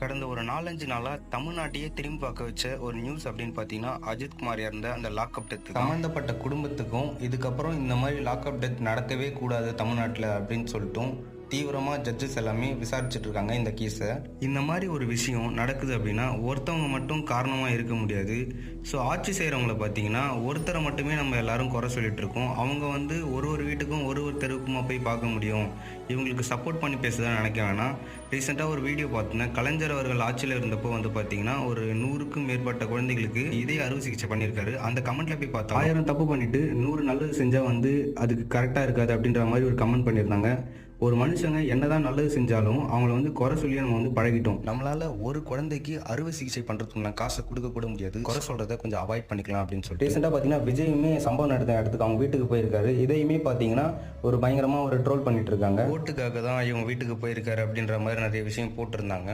கடந்த ஒரு நாலஞ்சு நாளாக தமிழ்நாட்டையே திரும்பி பார்க்க வச்ச ஒரு நியூஸ் அப்படின்னு பார்த்தீங்கன்னா அஜித் குமார் இறந்த அந்த லாக்அப் டெத் சம்மந்தப்பட்ட குடும்பத்துக்கும் இதுக்கப்புறம் இந்த மாதிரி லாக்அப் டெத் நடக்கவே கூடாது தமிழ்நாட்டில் அப்படின்னு சொல்லிட்டும் தீவிரமாக ஜட்ஜஸ் எல்லாமே விசாரிச்சுட்டு இருக்காங்க இந்த கேஸை இந்த மாதிரி ஒரு விஷயம் நடக்குது அப்படின்னா ஒருத்தவங்க மட்டும் காரணமாக இருக்க முடியாது. ஸோ ஆட்சி செய்கிறவங்கள பார்த்தீங்கன்னா ஒருத்தரை மட்டுமே நம்ம எல்லாரும் குறை சொல்லிட்டு இருக்கோம். அவங்க வந்து ஒரு ஒரு வீட்டுக்கும் ஒரு போய் பார்க்க முடியும். இவங்களுக்கு சப்போர்ட் பண்ணி பேசுதான் நினைக்க வேணாம். ரீசெண்டாக ஒரு வீடியோ பார்த்தீங்கன்னா கலைஞர் அவர்கள் ஆட்சியில் இருந்தப்போ வந்து பார்த்தீங்கன்னா ஒரு நூறுக்கும் மேற்பட்ட குழந்தைகளுக்கு இதய அறுவை சிகிச்சை பண்ணியிருக்காரு. அந்த கமெண்ட்டில் போய் பார்த்தா ஆயிரம் தப்பு பண்ணிட்டு நூறு நல்லது செஞ்சால் வந்து அதுக்கு கரெக்டாக இருக்காது அப்படின்ற மாதிரி ஒரு கமெண்ட் பண்ணியிருந்தாங்க. ஒரு மனுஷங்க என்னதான் நல்லது செஞ்சாலும் அவங்கள வந்து குறை சொல்லி நம்ம வந்து பழகிட்டோம். நம்மளால ஒரு குழந்தைக்கு அறுவை சிகிச்சை பண்றதுக்கு காசை கொடுக்க கூட முடியாது. குறை சொல்றதை கொஞ்சம் அவாய்ட் பண்ணிக்கலாம் அப்படின்னு சொல்லிட்டு. ரீசெண்டாக பார்த்தீங்கன்னா விஜயுமே சம்பவம் நடந்த இடத்துக்கு அவங்க வீட்டுக்கு போயிருக்காரு. இதையுமே பார்த்தீங்கன்னா ஒரு பயங்கரமா ஒரு ட்ரோல் பண்ணிட்டு இருக்காங்க. ஓட்டுக்காக தான் இவங்க வீட்டுக்கு போயிருக்காரு அப்படின்ற மாதிரி நிறைய விஷயம் போட்டிருந்தாங்க.